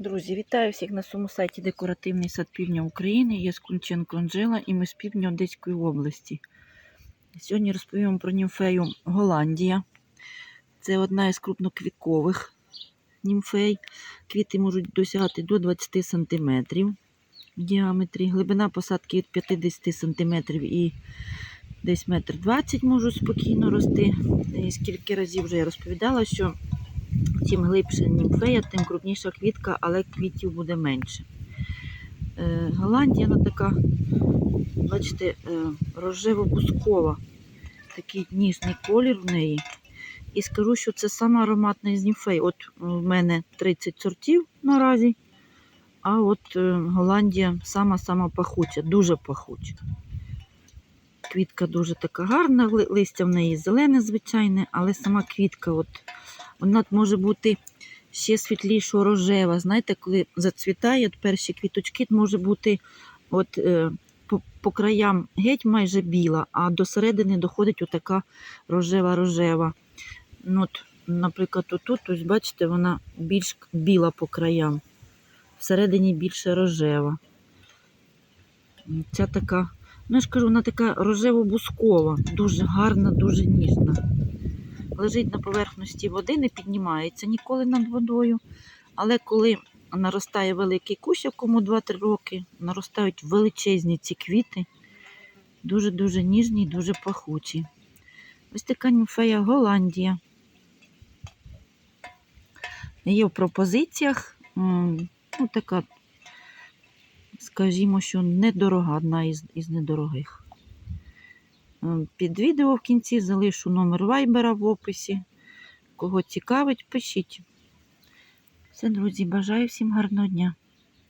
Друзі, вітаю всіх на своєму сайті Декоративний сад Півдня України. Я Скунченко Анжела і ми з півдня Одеської області. Сьогодні розповім про німфею Голландія. Це одна із крупноквіткових німфей. Квіти можуть досягати до 20 см в діаметрі. Глибина посадки від 50 см і десь 1,20 м можуть спокійно рости. І скільки разів вже я розповідала, що Чим глибше німфея, тим крупніша квітка, але квітів буде менше. Е, Голландія вона така, бачите, е, рожево-бускова, такий ніжний колір в неї. І скажу, що це сама ароматна із німфей. От в мене 30 сортів наразі, а от е, Голландія сама-сама пахуча, дуже пахуча. Квітка дуже така гарна, листя в неї зелене, звичайне, але сама квітка, от, вона може бути ще світлішо рожева. Знаєте, коли зацвітає перші квіточки, може бути от, е, по, по краям геть майже біла, а до середини доходить отака рожева-рожева. Ну, от, наприклад, отут, ось бачите, вона більш біла по краям, всередині більше рожева. Ця така, ну я ж кажу, вона така рожево-бускова, дуже гарна, дуже ніжна. Лежить на поверхності води, не піднімається ніколи над водою. Але коли наростає великий кущ, якому 2-3 роки, наростають величезні ці квіти, дуже-дуже ніжні і дуже пахучі. Ось така німфея Голландія. Є в пропозиціях. Ну, така, скажімо, що недорога, одна із, із недорогих. Під відео в кінці залишу номер вайбера в описі. Кого цікавить, пишіть. Все, друзі, бажаю всім гарного дня.